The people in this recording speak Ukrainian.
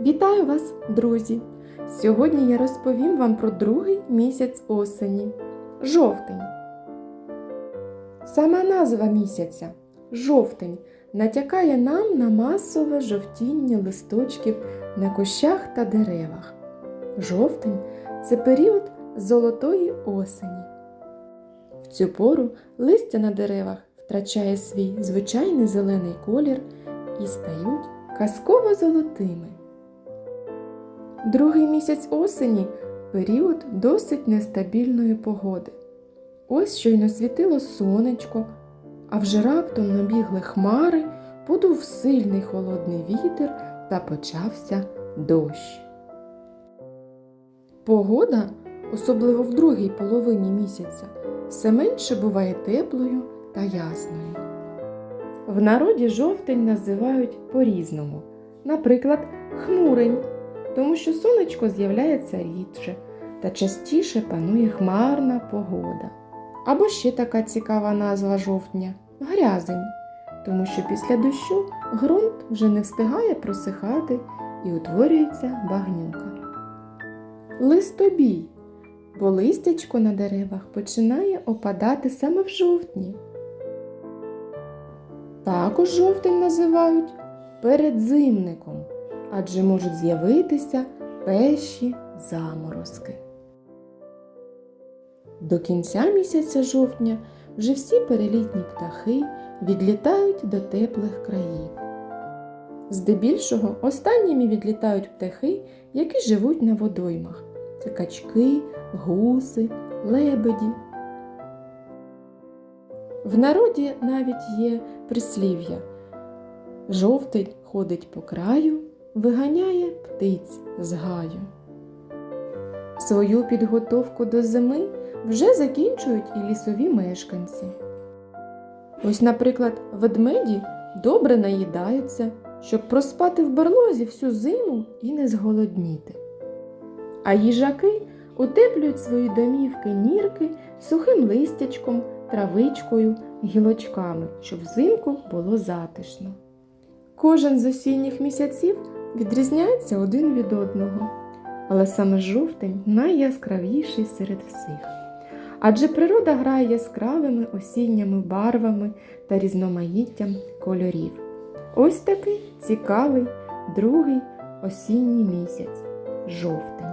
Вітаю вас, друзі! Сьогодні я розповім вам про другий місяць осені жовтень. Сама назва місяця жовтень натякає нам на масове жовтіння листочків на кущах та деревах. Жовтень це період золотої осені. В цю пору листя на деревах втрачає свій звичайний зелений колір і стають казково золотими. Другий місяць осені період досить нестабільної погоди. Ось щойно світило сонечко, а вже раптом набігли хмари, подув сильний холодний вітер та почався дощ. Погода, особливо в другій половині місяця, все менше буває теплою та ясною. В народі жовтень називають по-різному, наприклад, хмурень, тому що сонечко з'являється рідше та частіше панує хмарна погода. Або ще така цікава назва жовтня грязень, тому що після дощу ґрунт вже не встигає просихати і утворюється багнюка. Листобій, бо листячко на деревах починає опадати саме в жовтні. Також жовтень називають передзимником, адже можуть з'явитися перші заморозки. До кінця місяця жовтня вже всі перелітні птахи відлітають до теплих країв. Здебільшого останніми відлітають птахи, які живуть на водоймах. Це качки, гуси, лебеді. В народі навіть є прислів'я. Жовтень ходить по краю, виганяє птиць з гаю. Свою підготовку до зими вже закінчують і лісові мешканці. Ось, наприклад, ведмеді добре наїдаються, щоб проспати в берлозі всю зиму і не зголодніти. А їжаки утеплюють свої домівки нірки сухим листячком, травичкою, гілочками, щоб взимку було затишно. Кожен з осінніх місяців відрізняється один від одного, але саме жовтень найяскравіший серед всіх. Адже природа грає яскравими осінніми барвами та різноманіттям кольорів. Ось такий цікавий другий осінній місяць жовтень.